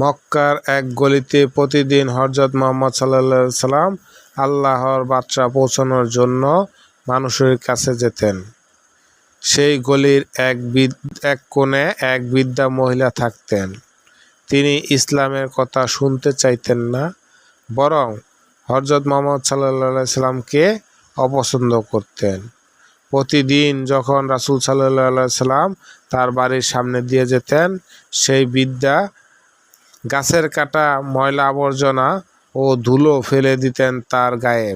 মক্কার এক গলিতে প্রতিদিন হজরত মোহাম্মদ সাল্লাহ সাল্লাম আল্লাহর বার্তা পৌঁছানোর জন্য মানুষের কাছে যেতেন। সেই গলির এক এক কোণে এক বৃদ্ধা মহিলা থাকতেন। তিনি ইসলামের কথা শুনতে চাইতেন না, বরং হজরত মোহাম্মদ সাল্লাহ সাল্লামকে অপছন্দ করতেন। প্রতিদিন যখন রাসুল সাল্লাহ সাল্লাম তার বাড়ির সামনে দিয়ে যেতেন, সেই বিদ্যা গাছের কাটা ময়লা আবর্জনা ও ধুলো ফেলে দিতেন তার গায়ে।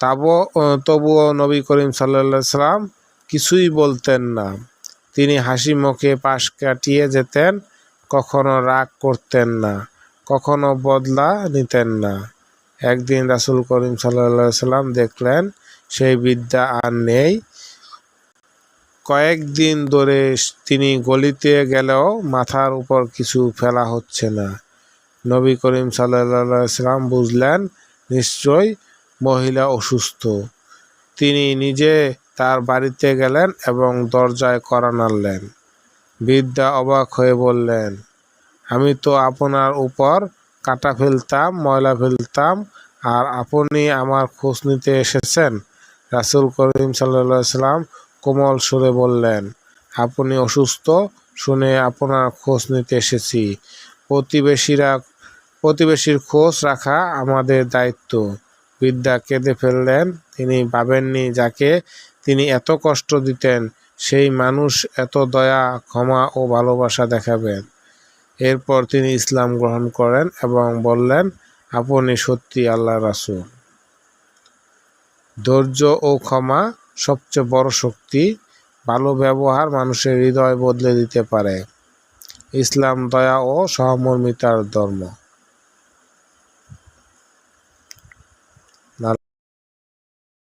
তাবো তবুও নবী করিম সাল্লা সাল্লাম কিছুই বলতেন না। তিনি হাসি মুখে পাশ কাটিয়ে যেতেন, কখনো রাগ করতেন না, কখনো বদলা নিতেন না। একদিন রাসুল করিম সাল্লা সাল্লাম দেখলেন, সেই বিদ্যা আর নেই কয়েকদিন ধরে তিনি গলিতে গেলেও মাথার উপর কিছু ফেলা হচ্ছে না। নবী করিম সাল্লাম বুঝলেন নিশ্চয় মহিলা অসুস্থ। তিনি নিজে তার বাড়িতে গেলেন এবং দরজায় করা নাড়লেন। বিদ্যা অবাক হয়ে বললেন, আমি তো আপনার উপর কাটা ফেলতাম, ময়লা ফেলতাম, আর আপনি আমার খোঁজ নিতে এসেছেন? রাসুল করিম সাল্লা সাল্লাম কোমল সুরে বললেন, আপনি অসুস্থ শুনে আপনার খোঁজ নিতে এসেছি। প্রতিবেশীরা, প্রতিবেশীর খোঁজ রাখা আমাদের দায়িত্ব। বিদ্যা কেঁদে ফেললেন, তিনি ভাবেননি যাকে তিনি এত কষ্ট দিতেন, সেই মানুষ এত দয়া, ক্ষমা ও ভালোবাসা দেখাবেন। এরপর তিনি ইসলাম গ্রহণ করেন এবং বললেন, আপনি সত্যি আল্লাহ রাসুল। ধৈর্য ও ক্ষমা সবচেয়ে বড় শক্তি ভালো ব্যবহার মানুষের হৃদয় বদলে দিতে পারে। ইসলাম দয়া ও সহমর্মিতার ধর্ম।